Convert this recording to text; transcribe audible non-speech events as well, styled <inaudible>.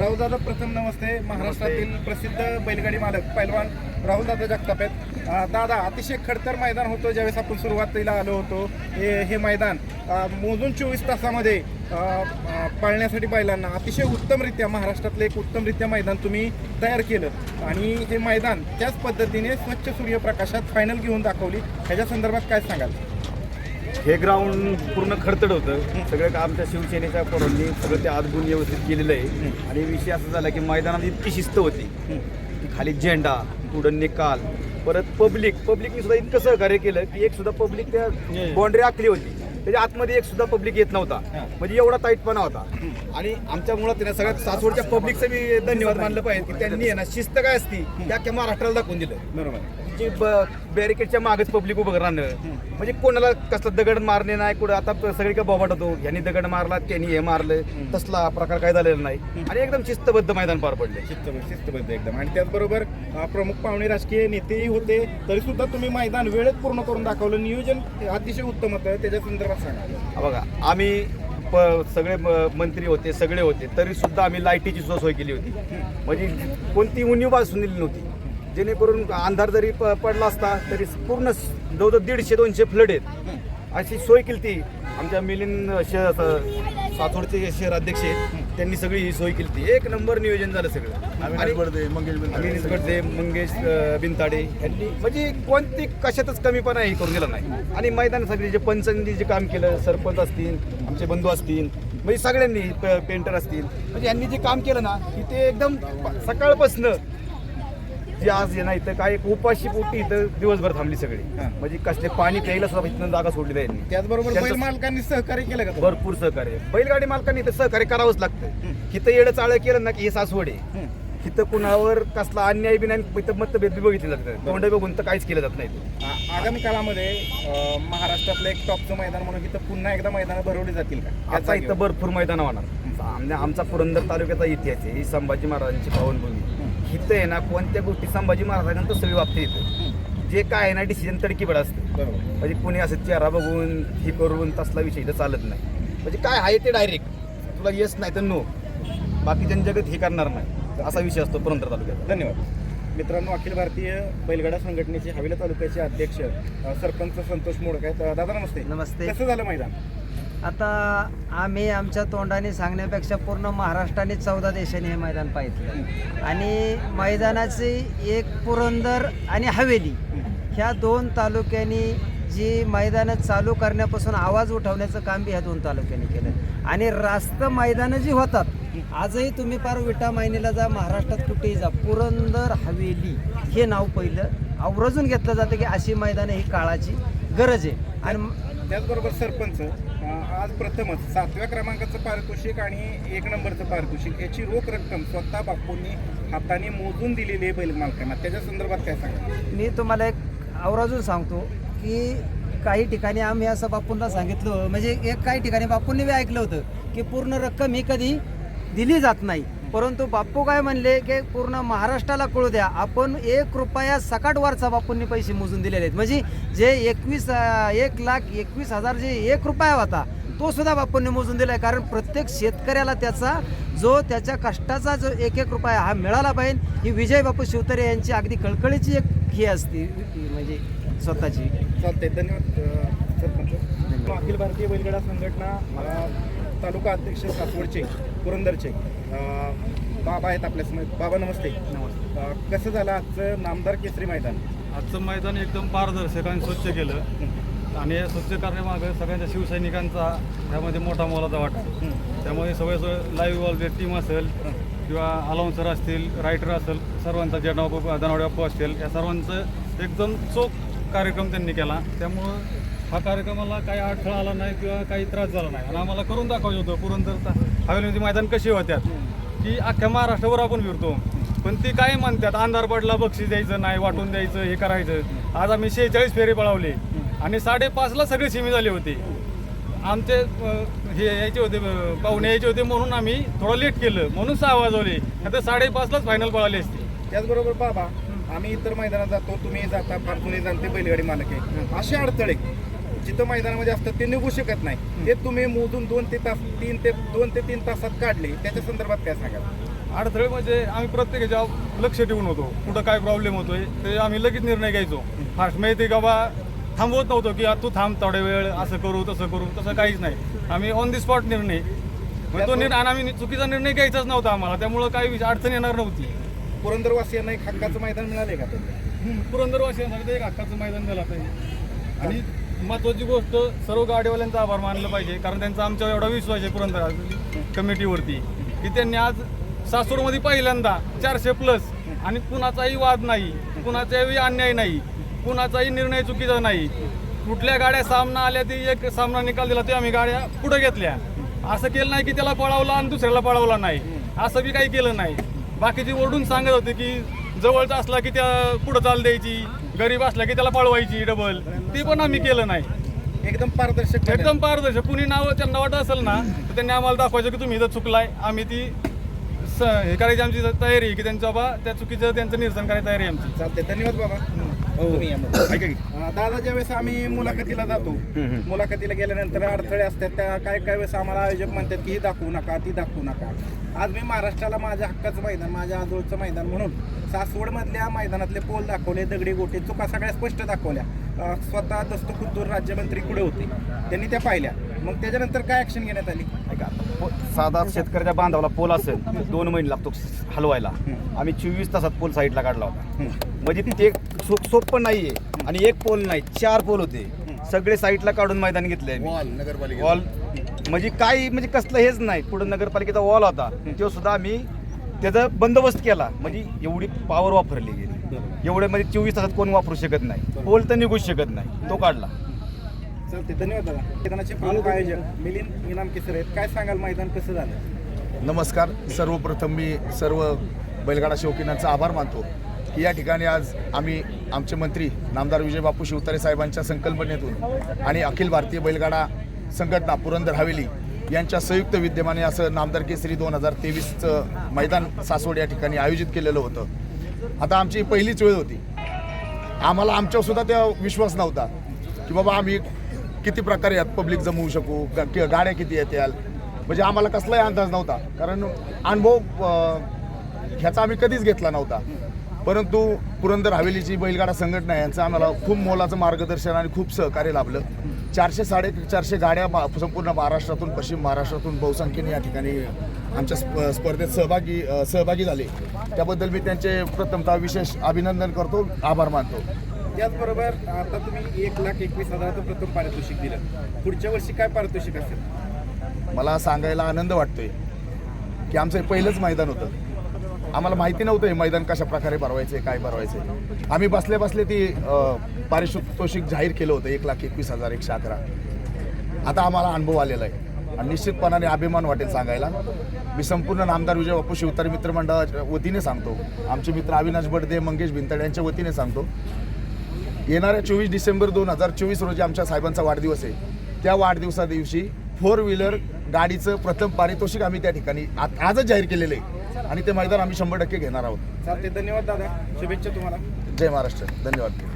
राहुलदादा प्रथम नमस्ते. महाराष्ट्रातील प्रसिद्ध बैलगाडी मालक पैलवान राहुलदादा जगताप आहेत दादा अतिशय खडतर मैदान होतं ज्यावेळेस आपण सुरुवातीला आलो होतो. हे हे मैदान मोजून चोवीस तासामध्ये पाळण्यासाठी बैलांना अतिशय उत्तमरित्या महाराष्ट्रातलं एक उत्तमरित्या मैदान तुम्ही तयार केलं. आणि हे मैदान त्याच पद्धतीने स्वच्छ सूर्यप्रकाशात फायनल घेऊन दाखवली. ह्याच्या संदर्भात काय सांगाल? हे ग्राउंड पूर्ण खडतड होतं. सगळं का आमच्या शिवसेनेच्या पोरांनी सगळं ते आदगुण व्यवस्थित केलेलं आहे. आणि विषय असा झाला की मैदानात इतकी शिस्त होती. की खाली झेंडा पुढं निकाल परत पब्लिक पब्लिकने सुद्धा इतकं सहकार्य केलं की एक सुद्धा पब्लिक त्या बाउंड्री आखली होती. त्याच्या आतमध्ये एक सुद्धा पब्लिक येत नव्हता. म्हणजे एवढा टाईटपणा होता. आणि आमच्या मुळात त्यांना सगळ्यात सासवडच्या पब्लिकचं मी धन्यवाद मानलं पाहिजे की त्यांनी आहे ना शिस्त काय असती त्या अख्ख्या महाराष्ट्राला दाखवून दिलं. बरोबर. जी बॅरिकेडच्या मागच पब्लिक उभं राहणं. म्हणजे कोणाला कसला दगड मारणे नाही कुठं आता सगळी का बोबाट होतो. यांनी दगड मारला त्यांनी हे मारलं. तसला प्रकार काय झालेला नाही. आणि एकदम शिस्तबद्ध मैदान पार पडले. शिस्त शिस्तबद्ध एकदम. आणि त्याचबरोबर प्रमुख पाहुणे राजकीय नेतेही होते. तरी सुद्धा तुम्ही मैदान वेळेत पूर्ण करून दाखवलं. नियोजन अतिशय उत्तम होतं. त्याच्या संदर्भात बघा आम्ही प- सगळे म- मंत्री होते सगळे होते तरी सुद्धा आम्ही लाईटीची सुद्धा सोय केली होती. म्हणजे कोणती उणीव बाजून दिली नव्हती. जेणेकरून अंधार जरी प- पडला असता तरी पूर्ण स- जवळजवळ दीडशे दोनशे फ्लड आहेत. अशी सोय केली ती आमच्या मिलिंद शहर सातोडचे शहराध्यक्ष आहेत. त्यांनी सगळी ही सोय केली ती एक नंबर नियोजन झालं सगळं. गडदे मंगेश बिनताडे यांनी म्हणजे कोणती कशातच कमीपणा हे करून गेला नाही. आणि मैदानासाठी जे पंचांनी जे काम केलं सरपंच असतील आमचे बंधू असतील म्हणजे सगळ्यांनी पेंटर असतील म्हणजे यांनी जे काम केलं ना की ते एकदम सकाळपासनं जे आज आहे ना इथं काय एक उपाशी पोटी इथं दिवसभर थांबली सगळी. म्हणजे कसले पाणी प्यायला सुद्धा इथनं जागा सोडली आहे यांनी. त्याचबरोबर त्यांचं- बैल मालकांनी सहकार्य केलं का? भरपूर सहकार्य. बैलगाडी मालकांनी इथं सहकार्य करावंच लागतं. इथं येडं चाळ केलं ना की हे सासवड आहे. इथं कुणावर कसला अन्याय बी नाही इथं मतभेद बी बघितले जातात तोंड बघून तर काहीच केलं जात नाही. आ- आगामी काळामध्ये अ, महाराष्ट्रातलं एक टॉपचं मैदान म्हणून इथं पुन्हा एकदा मैदानं भरवली जातील का? या आता जागेवर? इथं भरपूर मैदान होणार. आमचा पुरंदर तालुक्याचा इतिहास आहे ही संभाजी महाराजांची पावनभूमी. इथं आहे ना कोणत्या गोष्टी संभाजी महाराजांना तसं वागते इथं जे काय आहे ना डिसिजन तडकीबड असतं. बरोबर. म्हणजे कोणी असं चेहरा बघून हे करून तसला विषय इथं चालत नाही. म्हणजे काय आहे ते डायरेक्ट तुला येस नाही तर नो बाकीच्या जगत हे करणार नाही. असा विषय असतो पुरंदर तालुक्यात. धन्यवाद. मित्रांनो अखिल भारतीय बैलगाडा संघटनेचे हवेला तालुक्याचे अध्यक्ष सरपंच संतोष मोडक आहेत. दादा नमस्ते. नमस्ते. कसं झालं मैदान? आता आम्ही आमच्या तोंडाने सांगण्यापेक्षा पूर्ण महाराष्ट्राने चौदा देशांनी हे मैदान पाहिलं. आणि मैदानाची एक पुरंदर आणि हवेली ह्या दोन तालुक्यांनी जी मैदानं चालू करण्यापासून आवाज उठवण्याचं काम बी ह्या दोन तालुक्यांनी केलं. आणि रास्त मैदानं जी होतात आजही तुम्ही पार विटा मायनीला जा महाराष्ट्रात कुठेही जा. पुरंदर हवेली हे नाव पहिलं. आवर्जून घेतलं जातं की अशी मैदानं ही काळाची गरज आहे. आणि त्याचबरोबर सरपंच आज प्रथमच सातव्या क्रमांकाचं पारितोषिक आणि एक नंबरचं पारितोषिक. याची रोख रक्कम स्वतः बापूंनी हाताने मोजून दिलेली आहे बैल मालकांना. त्याच्या संदर्भात काय सांगा मी तुम्हाला एक आवर्जून सांगतो की काही ठिकाणी आम्ही असं बापूंना सांगितलं म्हणजे एक काही ठिकाणी बापूंनी बी ऐकलं होतं की पूर्ण रक्कम ही कधी दिली जात नाही. परंतु बापू काय म्हणले की पूर्ण महाराष्ट्राला कळू द्या आपण एक रुपया सकाटवरचा बापूंनी पैसे मोजून दिलेले आहेत. म्हणजे जे एकवीस एक लाख एकवीस हजार जे एक रुपया होता तो सुद्धा बापूंनी मोजून दिला आहे कारण प्रत्येक शेतकऱ्याला त्याचा जो त्याच्या कष्टाचा जो एक एक रुपया हा मिळाला पाहिजे ही विजय बापू शिवतरे यांची अगदी कळकळीची एक ही असते म्हणजे स्वतःची. चालतंय. धन्यवाद अखिल भारतीय बैलगाडा संघटना अ, तालुका अध्यक्ष सासवडचे पुरंदरचे बाबा आहेत आपल्यासमोर. बाबा नमस्ते. नमस्ते. कसं झालं आजचं नामदार केसरी मैदान? आजचं मैदान एकदम पारदर्शक आणि स्वच्छ केलं. आणि हे स्वच्छ करण्यामागं सगळ्यांच्या शिवसैनिकांचा त्यामध्ये मोठा मोलाचा वाटा. आहे. त्यामुळे सगळे लाईव्ह टीम असेल किंवा अलाउन्सर असतील रायटर असेल सर्वांचा जनाव दनावडे बाप्पू असतील या सर्वांचं एकदम चोख कार्यक्रम त्यांनी केला. त्यामुळं हा कार्यक्रमाला काही अडथळा आला नाही किंवा काही त्रास झाला नाही. आणि आम्हाला करून दाखवायचं होतं पुरंदर हवेलीमध्ये मैदान कशी होत्यात? की अख्ख्या महाराष्ट्रावर आपण फिरतो. पण ती काय म्हणतात अंधार पडला बक्षीस द्यायचं नाही वाटून द्यायचं हे करायचं. आज आम्ही शेहेचाळीस फेरी पळावले. आणि साडेपाचला सगळे सिमी झाले होते. आमचे हे यायचे होते पाहुणे यायचे होते म्हणून आम्ही थोडं लेट केलं. म्हणून सहा वाजवले. आता साडेपाचलाच फायनल पळाली असते. त्याचबरोबर बाबा आम्ही इतर मैदानात जातो तुम्ही जाता फार जुने जाणते बैलगाडी मालक आहे. असे अडथळे. जिथं मैदानामध्ये असतात ते निघू शकत नाही. ते तुम्ही मोजून दोन ते तास तीन ते दोन ते तीन तासात काढले त्याच्या संदर्भात काय सांगाल? अडथळे म्हणजे आम्ही प्रत्येक ह्याच्यावर लक्ष ठेवून होतो. कुठं काय प्रॉब्लेम होतोय ते आम्ही लगेच निर्णय घ्यायचो. फास्ट माहिती का बा थांबवत नव्हतो की "आ, तू थांब थोड्या वेळ असं करू तसं करू तसं काहीच नाही. आम्ही ऑन दी स्पॉट निर्णय. मग तो निर्णय आम्ही चुकीचा निर्णय घ्यायचाच नव्हता आम्हाला. त्यामुळं काही अडचण येणार नव्हती. पुरंदरवासियांना एक हक्काचं मैदान मिळाले का पुरंदरवासियांसाठी एक हक्काचं मैदान पाहिजे. आणि महत्वाची गोष्ट सर्व गाडीवाल्यांचा आभार मानलं पाहिजे कारण त्यांचा आमच्यावर एवढा विश्वास आहे पुरंदर कमिटीवरती की त्यांनी आज सासूरमध्ये पहिल्यांदा चारशे प्लस आणि कुणाचाही वाद नाही कुणाचाही अन्याय नाही कुणाचाही निर्णय चुकीचा नाही. कुठल्या गाड्या सामना आल्या ती एक सामना निकाल दिला ते आम्ही गाड्या पुढे घेतल्या. असं केलं नाही की त्याला पळवला आणि दुसऱ्याला पळवला नाही. असं बी काही केलं नाही. बाकीची ओरडून सांगत होते की जवळचा असला की त्या पुढं चाल द्यायची. गरीब असला की त्याला पळवायची डबल ते पण आम्ही केलं नाही. एकदम पारदर्शक. एकदम पारदर्शक. कुणी नाव त्यांना वाटत असेल ना तर त्यांनी आम्हाला दाखवायचं की तुम्ही इथं चुकलाय. आम्ही ती स- हे करायची आमची तयारी आहे की त्यांच्या बाबा त्या चुकीचं त्यांचं निरसन करायची तयारी आहे आमची. चालते धन्यवाद बाबा. तुम्ही या मग. <coughs> अं, दादा ज्यावेळेस आम्ही मुलाखतीला जातो मुलाखतीला गेल्यानंतर अडथळे असतात त्या काय काय वेळेस आम्हाला आयोजक म्हणतात की ही दाखवू नका ती दाखवू नका. आज मी महाराष्ट्राला माझ्या हक्काचं मैदान माझ्या आजोळचं मैदान म्हणून सासवडमधल्या मैदानातले पोल दाखवले दगडी गोटे चुका सगळ्या स्पष्ट दाखवल्या. अं, स्वतः दस्त खुद्दूर राज्यमंत्री पुढे होते? त्यांनी त्या पाहिल्या. मग त्याच्यानंतर काय ऍक्शन घेण्यात आली? ऐका, पो- साधा शेतकऱ्याच्या बांधावला पोल असेल दोन महिने लागतो हलवायला. आम्ही चोवीस तासात पोल साईडला काढला होता. म्हणजे ते सोप सोप पण नाहीये आणि एक पोल नाही चार पोल होते. सगळे साईडला काढून मैदान घेतले वॉल म्हणजे काही म्हणजे कसलं हेच नाही. पुढे नगरपालिकेचा वॉल होता. तो सुद्धा आम्ही त्याचा बंदोबस्त केला. म्हणजे एवढी पॉवर वापरली गेली. एवढे म्हणजे चोवीस तासात कोण वापरू शकत नाही. पोल तर निघूच शकत नाही. तो काढला. चालते धन्यवाद दादा. मैदानाचे प्रमुख आयोजक मिलिंद इनाम केसर आहेत. काय सांगाल मैदान कसं झालं? नमस्कार. सर्वप्रथम मी सर्व बैलगाडा शौकीनांचा आभार मानतो की या ठिकाणी आज आम्ही आमचे मंत्री नामदार विजय बापू शिवतारे साहेबांच्या संकल्पनेतून आणि अखिल भारतीय बैलगाडा संघटना पुरंदर हवेली यांच्या संयुक्त विद्यमाने असं नामदार केसरी दोन हजार तेवीसचं मैदान सासवड या ठिकाणी आयोजित केलेलं होतं. आता आमची पहिलीच वेळ होती. आम्हाला आमच्यावर सुद्धा त्या विश्वास नव्हता की बाबा आम्ही किती प्रकारे यात पब्लिक जमवू शकू? गाड्या किती येत्याल म्हणजे आम्हाला कसलाही अंदाज नव्हता. कारण अनुभव ह्याचा आम्ही कधीच घेतला नव्हता. परंतु पुरंदर हवेलीची बैलगाडा संघटना यांचं आम्हाला खूप मोलाचं मार्गदर्शन आणि खूप सहकार्य लाभलं. चारशे साडे चारशे गाड्या मा- संपूर्ण महाराष्ट्रातून पश्चिम महाराष्ट्रातून बहुसंख्येने या ठिकाणी आमच्या स्प- स्पर्धेत सहभागी सहभागी झाले. त्याबद्दल मी त्यांचे प्रथमतः विशेष अभिनंदन करतो. आभार मानतो. त्याचबरोबर आता तुम्ही एक लाख एकवीस हजाराचं प्रथम पारितोषिक दिलं. पुढच्या वर्षी काय पारितोषिक असेल? मला सांगायला आनंद वाटतोय की आमचं हे पहिलंच मैदान होतं. आम्हाला माहिती नव्हतं हे मैदान कशा प्रकारे भरवायचे काय भरवायचे आम्ही बसले बसले ती पारितोषिक जाहीर केलं होतं एक लाख एकवीस हजार एकशे अकरा. आता आम्हाला अनुभव आलेला आहे. आणि निश्चितपणाने अभिमान वाटेल सांगायला. मी संपूर्ण नामदार विजय बापू शिवतारी मित्रमंडळाच्या वतीने सांगतो. आमचे मित्र अविनाश बडदे मंगेश भिंतड यांच्या वतीने सांगतो. येणाऱ्या चोवीस डिसेंबर दोन हजार चोवीस रोजी आमच्या साहेबांचा वाढदिवस आहे. त्या वाढदिवसा दिवशी फोर व्हीलर गाडीचं प्रथम पारितोषिक आम्ही त्या ठिकाणी आजच जाहीर केलेलं आहे. आणि ते मैदान आम्ही शंभर टक्के घेणार आहोत. धन्यवाद दादा. शुभेच्छा तुम्हाला. जय महाराष्ट्र. धन्यवाद.